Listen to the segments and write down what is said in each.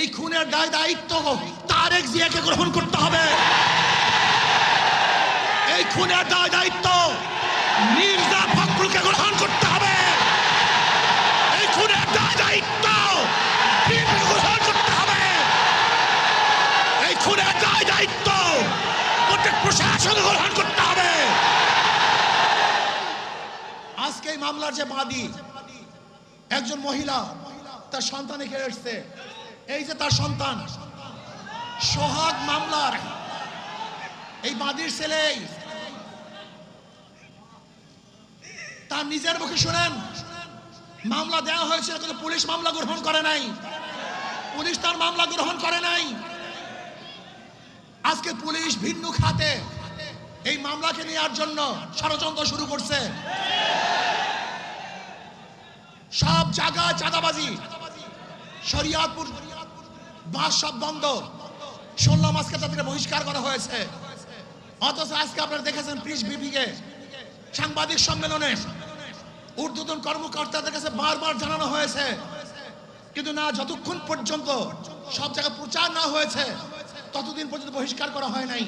এই খুনের দায় দায়িত্ব তারেক জিয়াকে গ্রহণ করতে হবে। এই খুনের দায় দায়িত্ব মির্জা ফখরুলকে গ্রহণ করতে হবে। এই খুনের দায় দায়িত্ব এই খুনের দায় দায়িত্ব প্রশাসনকে গ্রহণ করতে হবে। আজকে এই মামলার যে বাদী, একজন মহিলা, তার সন্তানে কেড়ে এসছে। এই যে তার সন্তান, সোহাগ মামলার, এই বাদীর ছেলে তার নিজের মুখে শোনেন, মামলা দেওয়া হয়েছিল কিন্তু পুলিশ মামলা গ্রহণ করে নাই। পুলিশ তার মামলা গ্রহণ করে নাই। আজকে পুলিশ ভিন্ন খাতে এই মামলাকে নেওয়ার জন্য ষড়যন্ত্র শুরু করছে। সব জায়গায় চাঁদাবাজি। শরিয়াতপুর বাস সব বন্ধ। শুনলাম আজকে তাদেরকে বহিষ্কার করা হয়েছে। অথচ আজকে আপনারা দেখেছেন প্রিস বিপিকে সাংবাদিক সম্মেলনে ঊর্ধ্বতন কর্মকর্তাদের কাছে বারবার জানানো হয়েছে। কিন্তু না, যতক্ষণ পর্যন্ত সব জায়গায় প্রচার না হয়েছে, ততদিন পর্যন্ত বহিষ্কার করা হয় নাই।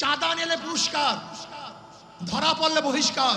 চাঁদা নিলে পুরস্কার, ধরা পড়লে বহিষ্কার।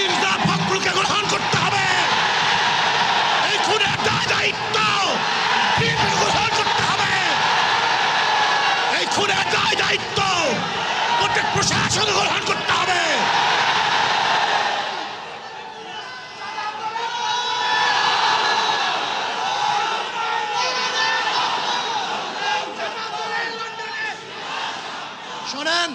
খুনের দায় দায়িত্ব। প্রত্যেক প্রশাসন গ্রহণ করতে হবে। শোনেন।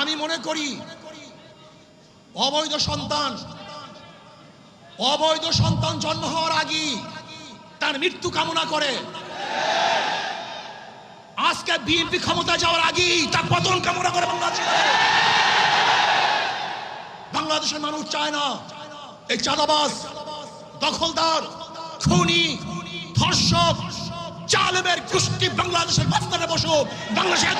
আমি মনে করি অবৈধ সন্তান। অবৈধ সন্তান জন্ম হওয়ার আগেই তার মৃত্যু কামনা করে। আজকে বিএনপি ক্ষমতা যাওয়ার আগেই তার পতন কামনা করে বাংলাদেশ। বাংলাদেশের মানুষ চায় না। এই চাঁদাবাজ, দখলদার, খুনি, ধর্ষক, জালেমের গোষ্ঠী বাংলাদেশের মাঝখানে বসো বাংলাদেশের